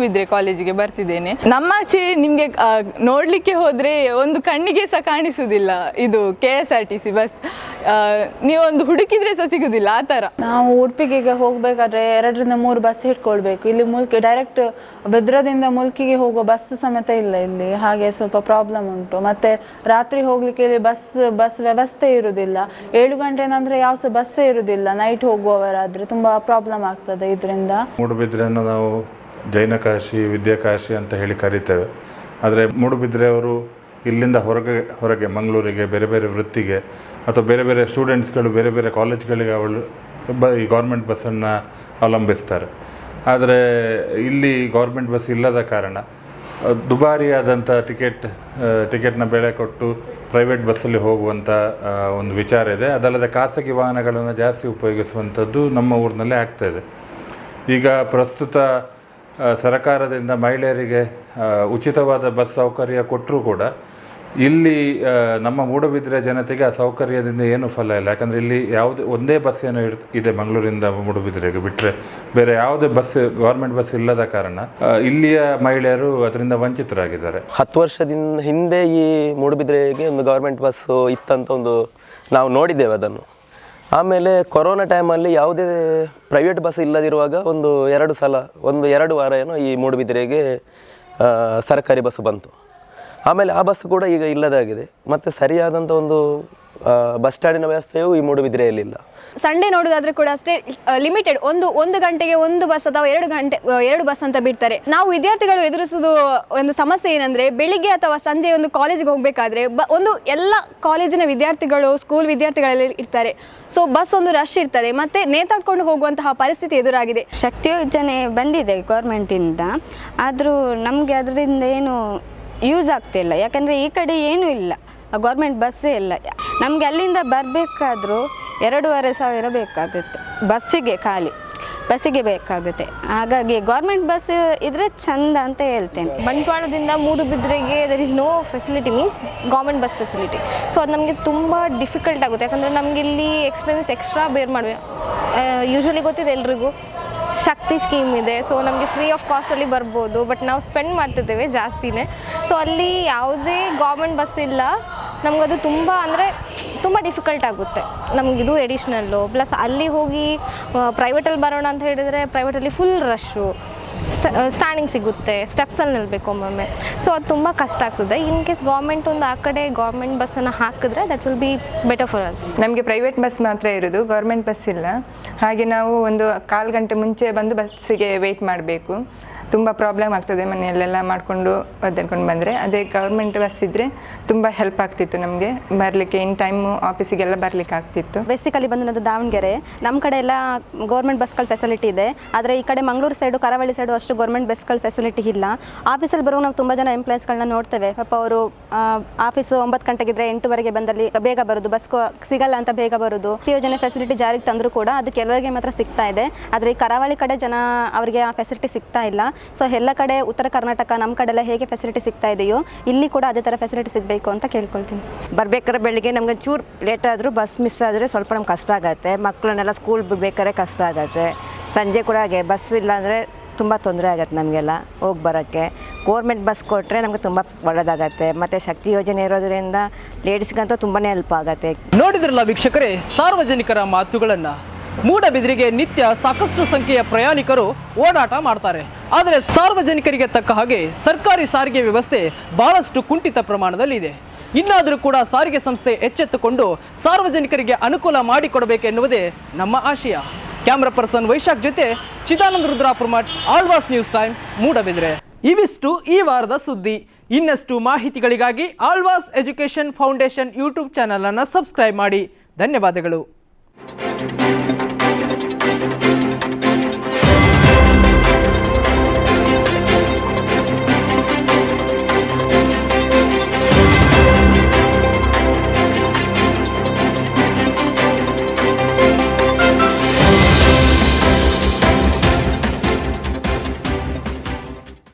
ಮೂಡುಬಿದ್ರೆ ಕಾಲೇಜಿಗೆ ಬರ್ತಿದ್ದೇನೆ. ನಮ್ಮಾಚೆ ನಿಮಗೆ ನೋಡಲಿಕ್ಕೆ ಹೋದ್ರೆ ಒಂದು ಕಣ್ಣಿಗೆ ಸಹ ಕಾಣಿಸುವುದಿಲ್ಲ ಇದು K S R T C bus ನೀವೊಂದು ಹುಡುಕಿದ್ರೆ ಸಹ ಸಿಗುದಿಲ್ಲ ಆ ತರ ನಾವು ಉಡುಪಿಗೆ ಈಗ ಹೋಗಬೇಕಾದ್ರೆ ಎರಡರಿಂದ ಮೂರು ಬಸ್ ಹಿಡ್ಕೊಳ್ಬೇಕು. ಇಲ್ಲಿ ಮುಲ್ಕಿ ಡೈರೆಕ್ಟ್ ಭದ್ರದಿಂದ ಮುಲ್ಕಿಗೆ ಹೋಗೋ ಬಸ್ ಸಮೇತ ಇಲ್ಲ ಇಲ್ಲಿ. ಹಾಗೆ ಸ್ವಲ್ಪ ಪ್ರಾಬ್ಲಮ್ ಉಂಟು. ಮತ್ತೆ ರಾತ್ರಿ ಹೋಗ್ಲಿಕ್ಕೆ ಇಲ್ಲಿ ಬಸ್ ಬಸ್ ವ್ಯವಸ್ಥೆ ಇರುದಿಲ್ಲ. ಏಳು ಗಂಟೆ ನಂತರ ಯಾವ ಸಹ ಬಸ್ಸೇ ಇರುದಿಲ್ಲ. ನೈಟ್ ಹೋಗುವವರಾದ್ರೆ ತುಂಬಾ ಪ್ರಾಬ್ಲಮ್ ಆಗ್ತದೆ ಇದರಿಂದ. ಮೂಡಬಿದ್ರೆ ನಾವು ಜೈನಕಾಶಿ ವಿದ್ಯಾಕಾಶಿ ಅಂತ ಹೇಳಿ ಕರಿತೇವೆ. ಆದರೆ ಮೂಡುಬಿದ್ರೆಯವರು ಇಲ್ಲಿಂದ ಹೊರಗೆ ಹೊರಗೆ ಮಂಗಳೂರಿಗೆ, ಬೇರೆ ಬೇರೆ ವೃತ್ತಿಗೆ, ಅಥವಾ ಬೇರೆ ಬೇರೆ ಸ್ಟೂಡೆಂಟ್ಸ್ಗಳು ಬೇರೆ ಬೇರೆ ಕಾಲೇಜ್ಗಳಿಗೆ ಅವಳು ಬ, ಈ ಗೌರ್ಮೆಂಟ್ ಬಸ್ಸನ್ನು ಅವಲಂಬಿಸ್ತಾರೆ. ಆದರೆ ಇಲ್ಲಿ ಗೌರ್ಮೆಂಟ್ ಬಸ್ ಇಲ್ಲದ ಕಾರಣ ದುಬಾರಿಯಾದಂಥ ಟಿಕೆಟ್ ಟಿಕೆಟ್ನ ಬೆಳೆ ಕೊಟ್ಟು ಪ್ರೈವೇಟ್ ಬಸ್ಸಲ್ಲಿ ಹೋಗುವಂಥ ಒಂದು ವಿಚಾರ ಇದೆ. ಅದಲ್ಲದೆ ಖಾಸಗಿ ವಾಹನಗಳನ್ನು ಜಾಸ್ತಿ ಉಪಯೋಗಿಸುವಂಥದ್ದು ನಮ್ಮ ಊರಿನಲ್ಲೇ ಆಗ್ತಾಯಿದೆ ಈಗ ಪ್ರಸ್ತುತ ಸರ್ಕಾರದಿಂದ ಮಹಿಳೆಯರಿಗೆ ಉಚಿತವಾದ ಬಸ್ ಸೌಕರ್ಯ ಕೊಟ್ಟರೂ ಕೂಡ ಇಲ್ಲಿ ನಮ್ಮ ಮೂಡಬಿದ್ರೆ ಜನತೆಗೆ ಆ ಸೌಕರ್ಯದಿಂದ ಏನು ಫಲ ಇಲ್ಲ. ಯಾಕಂದರೆ ಇಲ್ಲಿ ಯಾವುದೇ, ಒಂದೇ ಬಸ್ ಏನೋ ಇದೆ ಮಂಗಳೂರಿಂದ ಮೂಡಬಿದ್ರೆಗೆ ಬಿಟ್ಟರೆ ಬೇರೆ ಯಾವುದೇ ಬಸ್, ಗೌರ್ಮೆಂಟ್ ಬಸ್ ಇಲ್ಲದ ಕಾರಣ ಇಲ್ಲಿಯ ಮಹಿಳೆಯರು ಅದರಿಂದ ವಂಚಿತರಾಗಿದ್ದಾರೆ. ಹತ್ತು ವರ್ಷದಿಂದ ಹಿಂದೆ ಈ ಮೂಡುಬಿದ್ರೆಗೆ ಒಂದು ಗೌರ್ಮೆಂಟ್ ಬಸ್ಸು ಇತ್ತಂತ ಒಂದು ನಾವು ನೋಡಿದ್ದೇವೆ ಅದನ್ನು. ಆಮೇಲೆ ಕೊರೋನಾ ಟೈಮಲ್ಲಿ ಯಾವುದೇ ಪ್ರೈವೇಟ್ ಬಸ್ ಇಲ್ಲದಿರುವಾಗ ಒಂದು ಎರಡು ಸಲ, ಒಂದು ಎರಡು ವಾರ ಏನೋ ಈ ಮೂಡುಬಿದಿರೆಗೆ ಸರ್ಕಾರಿ ಬಸ್ ಬಂತು. ಆಮೇಲೆ ಆ ಬಸ್ ಕೂಡ ಈಗ ಇಲ್ಲದಾಗಿದೆ. ಮತ್ತು ಸರಿಯಾದಂಥ ಒಂದು ಬಸ್ ಸ್ಟ್ಯಾಂಡಿನ ವ್ಯವಸ್ಥೆಯು ಈ ಮೂಡುಬಿದಿರೆಯಲ್ಲಿಲ್ಲ ಸಂಡೇ ನೋಡೋದಾದ್ರೆ ಕೂಡ ಅಷ್ಟೇ ಲಿಮಿಟೆಡ್ ಒಂದು ಒಂದು ಗಂಟೆಗೆ ಒಂದು ಬಸ್ ಅಥವಾ ಎರಡು ಗಂಟೆ ಎರಡು ಬಸ್ ಅಂತ ಬಿಡ್ತಾರೆ. ನಾವು ವಿದ್ಯಾರ್ಥಿಗಳು ಎದುರಿಸೋದು ಒಂದು ಸಮಸ್ಯೆ ಏನಂದ್ರೆ ಬೆಳಿಗ್ಗೆ ಅಥವಾ ಸಂಜೆ ಒಂದು ಕಾಲೇಜಿಗೆ ಹೋಗಬೇಕಾದ್ರೆ ಬ ಒಂದು ಎಲ್ಲ ಕಾಲೇಜಿನ ವಿದ್ಯಾರ್ಥಿಗಳು ಸ್ಕೂಲ್ ವಿದ್ಯಾರ್ಥಿಗಳಲ್ಲಿ ಇರ್ತಾರೆ. ಸೊ ಬಸ್ ಒಂದು ರಶ್ ಇರ್ತದೆ. ಮತ್ತೆ ನೇತಾಡ್ಕೊಂಡು ಹೋಗುವಂತಹ ಪರಿಸ್ಥಿತಿ ಎದುರಾಗಿದೆ. ಶಕ್ತಿ ಯೋಜನೆ ಬಂದಿದೆ ಗೌರ್ಮೆಂಟಿಂದ ಆದರೂ ನಮಗೆ ಅದರಿಂದ ಏನು ಯೂಸ್ ಆಗ್ತಿಲ್ಲ. ಯಾಕಂದರೆ ಈ ಕಡೆ ಏನೂ ಇಲ್ಲ. ಗೌರ್ಮೆಂಟ್ ಬಸ್ಸೇ ಇಲ್ಲ. ನಮಗೆ ಅಲ್ಲಿಂದ ಬರಬೇಕಾದ್ರೂ ಎರಡೂವರೆ ಸಾವಿರ ಬೇಕಾಗುತ್ತೆ. ಬಸ್ಸಿಗೆ ಖಾಲಿ. ಬಸ್ಸಿಗೆ ಬೇಕಾಗುತ್ತೆ. ಹಾಗಾಗಿ ಗೌರ್ಮೆಂಟ್ ಬಸ್ ಇದ್ರೆ ಚಂದ ಅಂತ ಹೇಳ್ತೇನೆ. ಬಂಟ್ವಾಳದಿಂದ ಮೂಡುಬಿದ್ರೆಗೆ there is no facility means government bus facility so ಅದು ನಮಗೆ ತುಂಬ ಡಿಫಿಕಲ್ಟ್ ಆಗುತ್ತೆ. ಯಾಕಂದರೆ ನಮಗೆ ಇಲ್ಲಿ ಎಕ್ಸ್ಪೆನ್ಸ್ ಎಕ್ಸ್ಟ್ರಾ ಬೇರ್ ಮಾಡಬೇಕು ಯೂಶ್ವಲಿ ಗೊತ್ತಿದೆ ಎಲ್ರಿಗೂ, ಶಕ್ತಿ ಸ್ಕೀಮ್ ಇದೆ. ಸೊ ನಮಗೆ ಫ್ರೀ ಆಫ್ ಕಾಸ್ಟಲ್ಲಿ ಬರ್ಬೋದು. ಬಟ್ ನಾವು ಸ್ಪೆಂಡ್ ಮಾಡ್ತಿದ್ದೇವೆ ಜಾಸ್ತಿನೇ. ಸೊ ಅಲ್ಲಿ ಯಾವುದೇ ಗೌರ್ಮೆಂಟ್ ಬಸ್ ಇಲ್ಲ. ನಮಗದು ತುಂಬ ಅಂದರೆ ತುಂಬ ಡಿಫಿಕಲ್ಟ್ ಆಗುತ್ತೆ. ನಮಗಿದು ಎಡಿಷ್ನಲ್ಲು ಪ್ಲಸ್ ಅಲ್ಲಿ ಹೋಗಿ ಪ್ರೈವೇಟಲ್ಲಿ ಬರೋಣ ಅಂತ ಹೇಳಿದರೆ ಪ್ರೈವೇಟಲ್ಲಿ ಫುಲ್ ರಶ್ಶು ಸ್ಟ ಸ್ಟ್ಯಾಂಡಿಂಗ್ ಸಿಗುತ್ತೆ. ಸ್ಟೆಪ್ಸಲ್ಲಿ ನಿಲ್ಲಬೇಕು ಒಮ್ಮೊಮ್ಮೆ. ಸೊ ಅದು ತುಂಬ ಕಷ್ಟ ಆಗ್ತದೆ. ಇನ್ ಕೇಸ್ ಗೌರ್ಮೆಂಟ್ ಒಂದು ಆ ಕಡೆ ಗೌರ್ಮೆಂಟ್ ಬಸ್ಸನ್ನು ಹಾಕಿದ್ರೆ that will be better for us ನಮಗೆ ಪ್ರೈವೇಟ್ ಬಸ್ ಮಾತ್ರ ಇರೋದು. ಗೌರ್ಮೆಂಟ್ ಬಸ್ ಇಲ್ಲ. ಹಾಗೆ ನಾವು ಒಂದು ಕಾಲು ಗಂಟೆ ಮುಂಚೆ ಬಂದು ಬಸ್ಸಿಗೆ ವೆಯ್ಟ್ ಮಾಡಬೇಕು. ತುಂಬ ಪ್ರಾಬ್ಲಮ್ ಆಗ್ತದೆ ಮನೆಯಲ್ಲೆಲ್ಲ ಮಾಡಿಕೊಂಡು ಒದ್ದಾಡ್ಕೊಂಡು ಬಂದರೆ. ಅದೇ ಗೌರ್ಮೆಂಟ್ ಬಸ್ ಇದ್ದರೆ ತುಂಬ ಹೆಲ್ಪ್ ಆಗ್ತಿತ್ತು ನಮಗೆ. ಬರಲಿಕ್ಕೆ ಇನ್ ಟೈಮು ಆಫೀಸಿಗೆಲ್ಲ ಬರಲಿಕ್ಕೆ ಆಗ್ತಿತ್ತು. ಬೇಸಿಕಲಿ ಬಂದು ನನ್ನದು ದಾವಣಗೆರೆ. ನಮ್ಮ ಕಡೆ ಎಲ್ಲ ಗೌರ್ಮೆಂಟ್ ಬಸ್ಗಳ ಫೆಸಿಲಿಟಿ ಇದೆ. ಆದರೆ ಈ ಕಡೆ ಮಂಗಳೂರು ಸೈಡು ಕರಾವಳಿ ಸೈಡು ಅಷ್ಟು ಗೌರ್ಮೆಂಟ್ ಬಸ್ಗಳ ಫೆಸಿಲಿಟಿ ಇಲ್ಲ. ಆಫೀಸಲ್ಲಿ ಬರೋ ನಾವು ತುಂಬ ಜನ ಎಂಪ್ಲಾಯೀಸ್ಗಳನ್ನ ನೋಡ್ತೇವೆ. ಪಾಪ ಅವರು ಆಫೀಸು ಒಂಬತ್ತು ಗಂಟೆಗಿದ್ರೆ ಎಂಟುವರೆಗೆ ಬಂದಲ್ಲಿ ಬೇಗ ಬರೋದು. ಬಸ್ ಸಿಗಲ್ಲ ಅಂತ ಬೇಗ ಬರೋದು. ಯೋಜನೆ ಫೆಸಿಲಿಟಿ ಜಾರಿಗೆ ತಂದರೂ ಕೂಡ ಅದು ಕೆಲವರಿಗೆ ಮಾತ್ರ ಸಿಗ್ತಾ ಇದೆ. ಆದರೆ ಈ ಕರಾವಳಿ ಕಡೆ ಜನ ಅವರಿಗೆ ಆ ಫೆಸಿಲಿಟಿ ಸಿಗ್ತಾ ಇಲ್ಲ. ಸೊ ಎಲ್ಲ ಕಡೆ ಉತ್ತರ ಕರ್ನಾಟಕ ನಮ್ಮ ಕಡೆ ಎಲ್ಲ ಹೇಗೆ ಫೆಸಿಲಿಟಿ ಸಿಗ್ತಾ ಇದೆಯೋ ಇಲ್ಲಿ ಕೂಡ ಅದೇ ಥರ ಫೆಸಿಲಿಟಿ ಸಿಗಬೇಕು ಅಂತ ಕೇಳ್ಕೊಳ್ತೀನಿ. ಬರ್ಬೇಕಾದ್ರೆ ಬೆಳಿಗ್ಗೆ ನಮಗೆ ಚೂರು ಲೇಟ್ ಆದರೂ ಬಸ್ ಮಿಸ್ ಆದರೆ ಸ್ವಲ್ಪ ನಮ್ಗೆ ಕಷ್ಟ ಆಗುತ್ತೆ. ಮಕ್ಕಳನ್ನೆಲ್ಲ ಸ್ಕೂಲ್ ಬಿಡ್ಬೇಕಾದ್ರೆ ಕಷ್ಟ ಆಗುತ್ತೆ. ಸಂಜೆ ಕೂಡ ಹಾಗೆ ಬಸ್ ಇಲ್ಲಾಂದರೆ ತುಂಬ ತೊಂದರೆ ಆಗುತ್ತೆ ನಮಗೆಲ್ಲ ಹೋಗಿ ಬರೋಕ್ಕೆ. ಗೋರ್ಮೆಂಟ್ ಬಸ್ ಕೊಟ್ಟರೆ ನಮಗೆ ತುಂಬ ಒಳ್ಳೆಯದಾಗತ್ತೆ ಮತ್ತು ಶಕ್ತಿ ಯೋಜನೆ ಇರೋದ್ರಿಂದ ಲೇಡೀಸ್ಗಂತೂ ತುಂಬಾ ಹೆಲ್ಪ್ ಆಗುತ್ತೆ. ನೋಡಿದ್ರಲ್ಲ ವೀಕ್ಷಕರೇ ಸಾರ್ವಜನಿಕರ ಮಾತುಗಳನ್ನ. ಮೂಡಬಿದಿರಿಗೆ ನಿತ್ಯ ಸಾಕಷ್ಟು ಸಂಖ್ಯೆಯ ಪ್ರಯಾಣಿಕರು ಓಡಾಟ ಮಾಡ್ತಾರೆ. ಆದರೆ ಸಾರ್ವಜನಿಕರಿಗೆ ತಕ್ಕ ಹಾಗೆ ಸರ್ಕಾರಿ ಸಾರಿಗೆ ವ್ಯವಸ್ಥೆ ಬಹಳಷ್ಟು ಕುಂಠಿತ ಪ್ರಮಾಣದಲ್ಲಿ ಇದೆ. ಇನ್ನಾದರೂ ಕೂಡ ಸಾರಿಗೆ ಸಂಸ್ಥೆ ಎಚ್ಚೆತ್ತುಕೊಂಡು ಸಾರ್ವಜನಿಕರಿಗೆ ಅನುಕೂಲ ಮಾಡಿಕೊಡಬೇಕೆನ್ನುವುದೇ ನಮ್ಮ ಆಶಯ. ಕ್ಯಾಮ್ರಾ ಪರ್ಸನ್ ವೈಶಾಖ್ ಜೊತೆ ಚಿದಾನಂದ ರುದ್ರಾಪುರ ಮಠ್, ಆಳ್ವಾಸ್ ನ್ಯೂಸ್ ಟೈಮ್, ಮೂಡಬಿದ್ರೆ. ಇವಿಷ್ಟು ಈ ವಾರದ ಸುದ್ದಿ. ಇನ್ನಷ್ಟು ಮಾಹಿತಿಗಳಿಗಾಗಿ ಆಳ್ವಾಸ್ ಎಜುಕೇಷನ್ ಫೌಂಡೇಶನ್ ಯೂಟ್ಯೂಬ್ ಚಾನಲನ್ನು ಸಬ್ಸ್ಕ್ರೈಬ್ ಮಾಡಿ. ಧನ್ಯವಾದಗಳು.